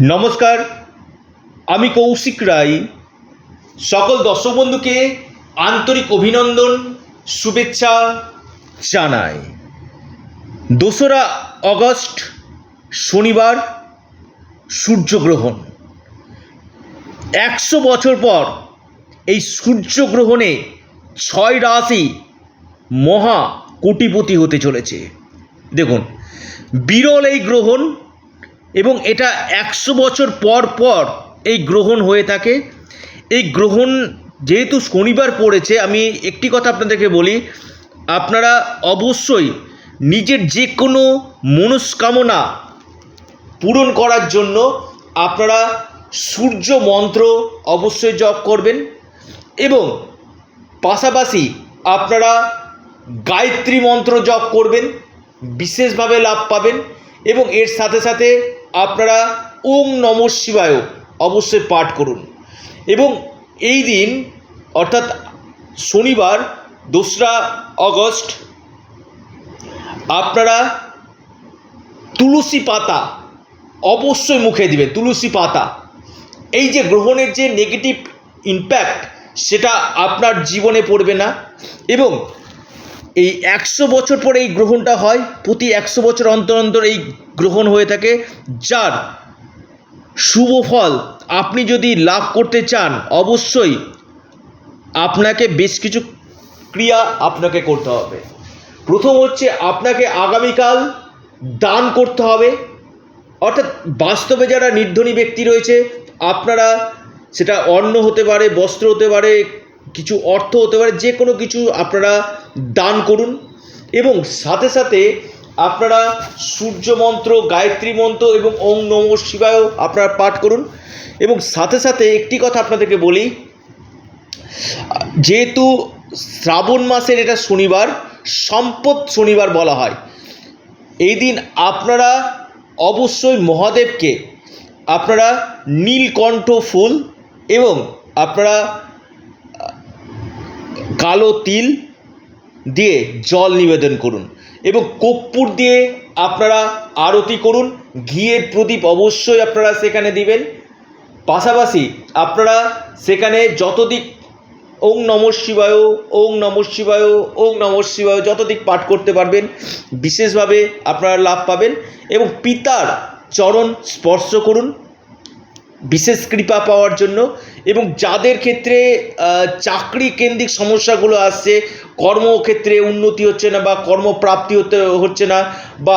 নমস্কার, আমি কৌশিক রায়। সকল দর্শক বন্ধুকে আন্তরিক অভিনন্দন, শুভেচ্ছা জানাই। দোসরা অগস্ট, শনিবার, সূর্যগ্রহণ। একশো বছর পর এই সূর্যগ্রহণে ছয় রাশি মহা কোটিপতি হতে চলেছে। দেখুন, বিরল এই গ্রহণ এবং এটা একশো বছর পর পর এই গ্রহণ হয়ে থাকে। এই গ্রহণ যেহেতু শনিবার পড়েছে, আমি একটি কথা আপনাদেরকে বলি, আপনারা অবশ্যই নিজের যে কোনো মনস্কামনা পূরণ করার জন্য আপনারা সূর্য মন্ত্র অবশ্যই জপ করবেন এবং পাশাপাশি আপনারা গায়ত্রী মন্ত্র জপ করবেন, বিশেষভাবে লাভ পাবেন এবং এর সাথে সাথে আপনারা ওম নম শিবায় অবশ্যই পাঠ করুন। এবং এই দিন, অর্থাৎ শনিবার, দোসরা অগস্ট আপনারা তুলসী পাতা অবশ্যই মুখে দিবেন, তুলসী পাতা। এই যে গ্রহণের যে নেগেটিভ ইম্প্যাক্ট সেটা আপনার জীবনে পড়বে না। এবং এই একশো বছর পরে এই গ্রহণটা হয়, প্রতি একশো বছর অন্তর অন্তর এই গ্রহণ হয়ে থাকে। যার শুভ ফল আপনি যদি লাভ করতে চান, অবশ্যই আপনাকে বেশ কিছু ক্রিয়া আপনাকে করতে হবে। প্রথম হচ্ছে আপনাকে আগামীকাল দান করতে হবে। অর্থাৎ বাস্তবে যারা নির্ধনী ব্যক্তি রয়েছে, আপনারা সেটা অন্ন হতে পারে, বস্ত্র হতে পারে কিছু অর্থ হতে পারে, যে কোনো কিছু আপনারা দান করুন। এবং সাথে সাথে আপনারা সূর্য মন্ত্র গায়ত্রী মন্ত্র এবং ওম নম শিবায়ও আপনারা পাঠ করুন। এবং সাথে সাথে একটি কথা আপনাদেরকে বলি, যেহেতু শ্রাবণ মাসের এটা শনিবার, সম্পদ শনিবার বলা হয়। এই দিন আপনারা অবশ্যই মহাদেবকে, আপনারা নীলকণ্ঠ ফুল এবং আপনারা কালো তিল দিয়ে জল নিবেদন করুন এবং কর্পূর দিয়ে আপনারা আরতি করুন। ঘিয়ের প্রদীপ অবশ্যই আপনারা সেখানে দিবেন। পাশাপাশি আপনারা সেখানে যত দিক ওং নম শিবায়, ওং নম শিবায়, ওং নম শিবায় যত দিক পাঠ করতে পারবেন, বিশেষভাবে আপনারা লাভ পাবেন এবং পিতার চরণ স্পর্শ করুন। বিশেষ কৃপা পাওয়ার জন্য এবং যাদের ক্ষেত্রে চাকরি কেন্দ্রিক সমস্যাগুলো আসছে কর্মক্ষেত্রে উন্নতি হচ্ছে না বা কর্মপ্রাপ্তি হতে, হচ্ছে না বা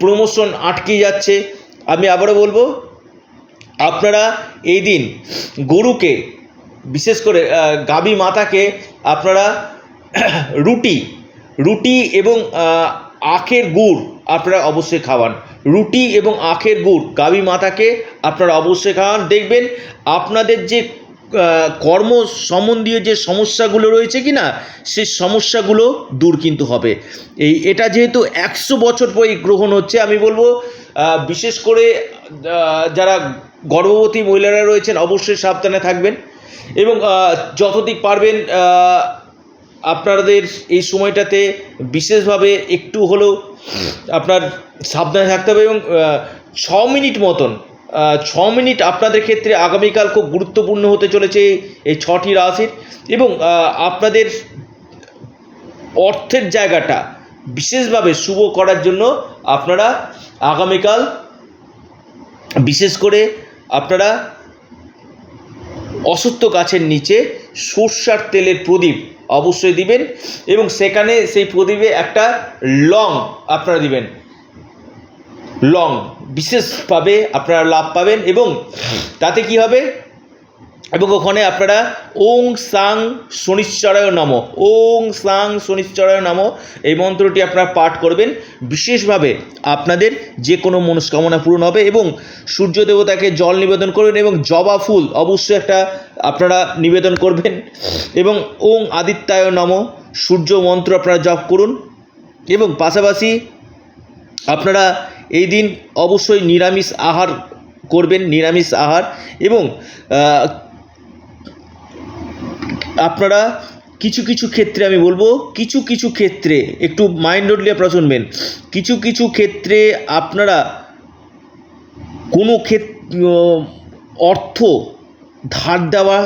প্রমোশন আটকে যাচ্ছে, আমি আবারও বলব, আপনারা এই দিন গরুকে, বিশেষ করে গাভী মাতাকে আপনারা রুটি রুটি এবং আখের গুড় আপনারা অবশ্যই খাওয়ান। রুটি এবং আখের গুড় গাভী মাতাকে আপনারা অবশ্যই খাওয়ান। দেখবেন আপনাদের যে কর্ম সম্বন্ধীয় যে সমস্যাগুলো রয়েছে কি না সেই সমস্যাগুলো দূর কিন্তু হবে। এই, এটা যেহেতু একশো বছর পরে গ্রহণ হচ্ছে, আমি বলব বিশেষ করে যারা গর্ভবতী মহিলারা রয়েছেন, অবশ্যই সাবধানে থাকবেন এবং যতদিক পারবেন আপনাদের এই সময়টাতে বিশেষভাবে একটু হলেও আপনার সাবধানে থাকতে হবে এবং ছ মিনিট মতন ছ মিনিট আপনাদের ক্ষেত্রে আগামীকাল খুব গুরুত্বপূর্ণ হতে চলেছে এই ছটি রাশির এবং আপনাদের অর্থের জায়গাটা বিশেষভাবে শুভ করার জন্য আপনারা আগামীকাল বিশেষ করে আপনারা অসত্য গাছের নিচে সর্ষার তেলের প্রদীপ অবশ্যই দিবেন এবং সেখানে সেই প্রদীপে একটা লং আপনারা দিবেন। লং। বিশেষভাবে আপনারা লাভ পাবেন এবং তাতে কি হবে? এবং ওখানে আপনারা ওং সাং শনিশ্চরায় নম, ওং সাং শনিশ্চরায় নম এই মন্ত্রটি আপনারা পাঠ করবেন। বিশেষভাবে আপনাদের যে কোনো মনস্কামনা পূরণ হবে এবং সূর্য দেবতাকে জল নিবেদন করবেন এবং জবা ফুল অবশ্যই একটা আপনারা নিবেদন করবেন। এবং ওং আদিত্যায় নম, সূর্য মন্ত্র আপনারা জপ করুন। এবং পাশাপাশি আপনারা এই দিন অবশ্যই নিরামিষ আহার করবেন, নিরামিষ আহার এবং আপনারা কিছু কিছু ক্ষেত্রে আমি বলব, কিছু কিছু ক্ষেত্রে একটু মাইন্ডলি আপনারা শুনবেন। কিছু কিছু ক্ষেত্রে আপনারা কোনো ক্ষেত্রে অর্থ ধার দেওয়া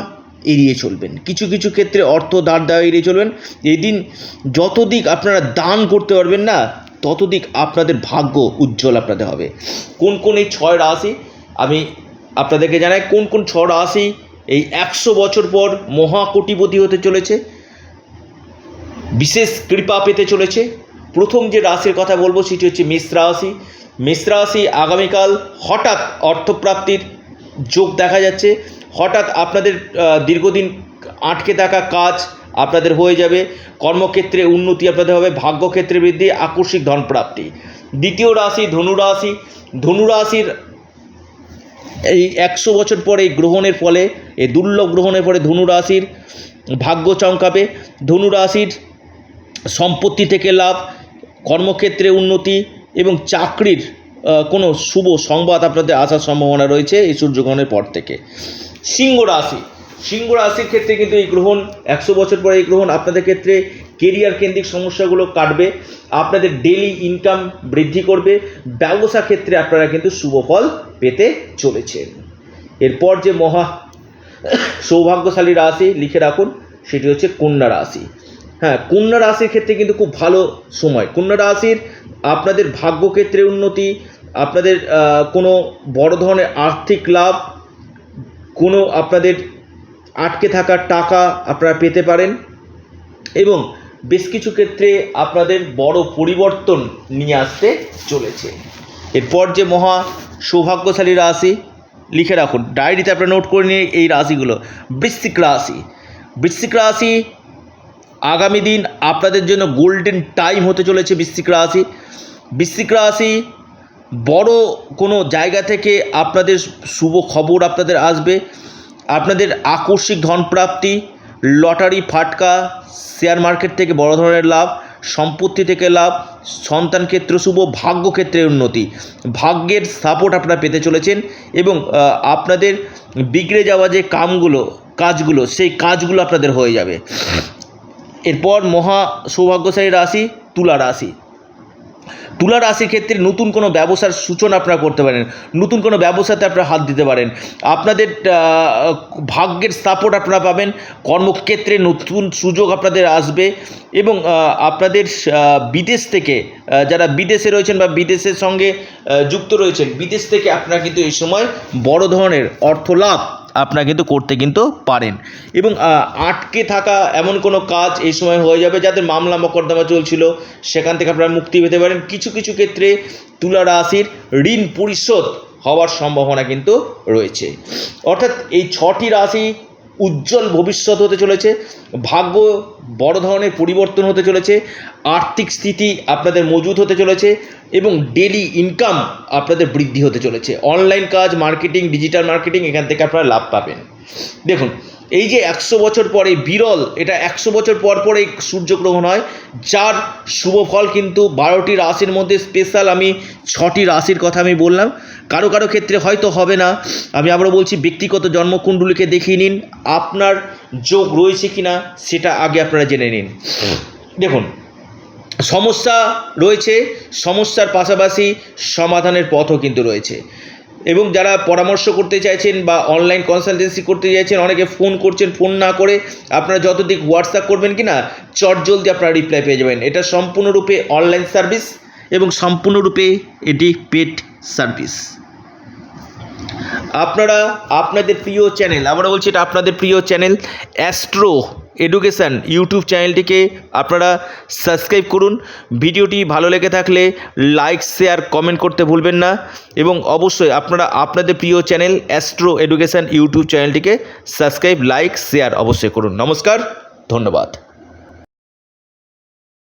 এড়িয়ে চলবেন। কিছু কিছু ক্ষেত্রে অর্থ ধার দেওয়া এড়িয়ে চলবেন। এদিন যত দিক আপনারা দান করতে পারবেন না তত দিক আপনাদের ভাগ্য উজ্জ্বল আপনাদের হবে। কোন কোন এই ছয় রাশি? আমি আপনাদেরকে জানাই, কোন কোন ছ রাশি এই একশো বছর পর মহাকোটিপতি হতে চলেছে? বিশেষ কৃপা পেতে চলেছে। প্রথম যে রাশির কথা বলব সেটি হচ্ছে মেষ রাশি। মেষ রাশি আগামীকাল হঠাৎ অর্থপ্রাপ্তির যোগ দেখা যাচ্ছে। হঠাৎ আপনাদের দীর্ঘদিন আটকে থাকা কাজ আপনাদের হয়ে যাবে। কর্মক্ষেত্রে উন্নতি আপনাদের হবে, ভাগ্যক্ষেত্রে বৃদ্ধি, আকস্মিক ধনপ্রাপ্তি। দ্বিতীয় রাশি ধনু রাশি। ধনু রাশির এই একশো বছর পরে এই গ্রহণের ফলে, এই দুর্লভ গ্রহণের পরে ধনু রাশির ভাগ্য চমকাবে। ধনু রাশির সম্পত্তি থেকে লাভ, কর্মক্ষেত্রে উন্নতি এবং চাকরির কোনো শুভ সংবাদ আপনাদের আসার সম্ভাবনা রয়েছে এই সূর্যগ্রহণের পর থেকে। সিংহ রাশি। সিংহ রাশির ক্ষেত্রে কিন্তু এই গ্রহণ, একশো বছর পরে এই গ্রহণ আপনাদের ক্ষেত্রে কেরিয়ার কেন্দ্রিক সমস্যাগুলো কাটবে, আপনাদের ডেলি ইনকাম বৃদ্ধি করবে, ব্যবসা ক্ষেত্রে আপনারা কিন্তু শুভ ফল পেতে চলেছেন। এরপর যে মহা সৌভাগ্যশালী রাশি লিখে রাখুন, সেটি হচ্ছে কন্যা রাশি। হ্যাঁ কন্যা রাশির ক্ষেত্রে কিন্তু খুব ভালো সময়। কন্যা রাশির আপনাদের ভাগ্যক্ষেত্রে উন্নতি, আপনাদের কোনো বড় ধরনের আর্থিক লাভ, কোনো আপনাদের আটকে থাকা টাকা আপনারা পেতে পারেন এবং বেশ কিছু ক্ষেত্রে আপনাদের বড় পরিবর্তন নিয়ে আসতে চলেছে। এরপর যে মহা সৌভাগ্যশালী রাশি, লিখে রাখুন, ডায়েরিতে আপনারা নোট করে নিয়ে এই রাশিগুলো, বৃশ্চিক রাশি। বৃশ্চিক রাশি আগামী দিন আপনাদের জন্য গোল্ডেন টাইম হতে চলেছে বৃশ্চিক রাশি। বৃশ্চিক রাশি বড় কোনো জায়গা থেকে আপনাদের শুভ খবর আপনাদের আসবে। আপনাদের আকস্মিক ধনপ্রাপ্তি, লটারি ফাটকা, শেয়ার মার্কেট থেকে বড় ধরনের লাভ, সম্পত্তি থেকে লাভ, সন্তান ক্ষেত্র শুভ, ভাগ্য ক্ষেত্রে উন্নতি। ভাগ্যের সাপোর্ট আপনারা পেতে চলেছেন এবং আপনাদের বিগড়ে যাওয়া যে কামগুলো, কাজগুলো, সেই কাজগুলো আপনাদের হয়ে যাবে। এরপর মহা সৌভাগ্যশালী রাশি, তুলা রাশি। তুলা রাশির ক্ষেত্রে নতুন কোনো ব্যবসার সূচনা আপনারা করতে পারেন, নতুন কোনো ব্যবসাতে আপনারা হাত দিতে পারেন। আপনাদের ভাগ্যের সাপোর্ট আপনারা পাবেন, কর্মক্ষেত্রে নতুন সুযোগ আপনাদের আসবে এবং আপনাদের বিদেশ থেকে যারা বিদেশে রয়েছেন বা বিদেশের সঙ্গে যুক্ত রয়েছেন, বিদেশ থেকে আপনারা কিন্তু এই সময় বড় ধরনের অর্থ লাভ আপনারা কিন্তু করতে কিন্তু পারেন। এবং আটকে থাকা এমন কোনো কাজ এই সময় হয়ে যাবে যাদের মামলা মকদ্দমা চলছিল, সেখান থেকে আপনারা মুক্তি পেতে পারেন। কিছু কিছু ক্ষেত্রে তুলা রাশির ঋণ পরিশোধ হওয়ার সম্ভাবনা কিন্তু রয়েছে। অর্থাৎ এই ছটি রাশি উজ্জ্বল ভবিষ্যৎ হতে চলেছে, ভাগ্য বড় ধরনের পরিবর্তন হতে চলেছে, আর্থিক স্থিতি আপনাদের মজুত হতে চলেছে এবং ডেলি ইনকাম আপনাদের বৃদ্ধি হতে চলেছে। অনলাইন কাজ মার্কেটিং ডিজিটাল মার্কেটিং এখান থেকে আপনারা লাভ পাবেন। দেখুন এই যে একশো বছর পরে বিরল, এটা একশো বছর পর পরে সূর্যগ্রহণ হয়, যার শুভ ফল কিন্তু বারোটি রাশির মধ্যে স্পেশাল আমি ছটি রাশির কথা আমি বললাম। কারও কারও ক্ষেত্রে হয়তো হবে না। আমি আবারও বলছি, ব্যক্তিগত জন্মকুণ্ডলীকে দেখিয়ে নিন, আপনার যোগ রয়েছে কি না সেটা আগে আপনারা জেনে নিন। দেখুন, সমস্যা রয়েছে, সমস্যার পাশাপাশি সমাধানের পথও কিন্তু রয়েছে। এবং যারা পরামর্শ করতে চাইছেন বা অনলাইন কনসালটেন্সি করতে চাইছেন, অনেকে ফোন করছেন ফোন না করে আপনারা যতদিক হোয়াটসঅ্যাপ করবেন কি না চট জলদি আপনারা রিপ্লাই পেয়ে যাবেন। এটা সম্পূর্ণরূপে অনলাইন সার্ভিস এবং সম্পূর্ণরূপে এটি পেড সার্ভিস আপনারা, আপনাদের প্রিয় চ্যানেল আমরা বলছি এটা আপনাদের প্রিয় চ্যানেল অ্যাস্ট্রো এডুকেশান ইউটিউব চ্যানেলটিকে আপনারা সাবস্ক্রাইব করুন। ভিডিওটি ভালো লেগে থাকলে লাইক, শেয়ার, কমেন্ট করতে ভুলবেন না এবং অবশ্যই আপনারা আপনাদের প্রিয় চ্যানেল অ্যাস্ট্রো এডুকেশান ইউটিউব চ্যানেলটিকে সাবস্ক্রাইব, লাইক, শেয়ার অবশ্যই করুন। নমস্কার, ধন্যবাদ।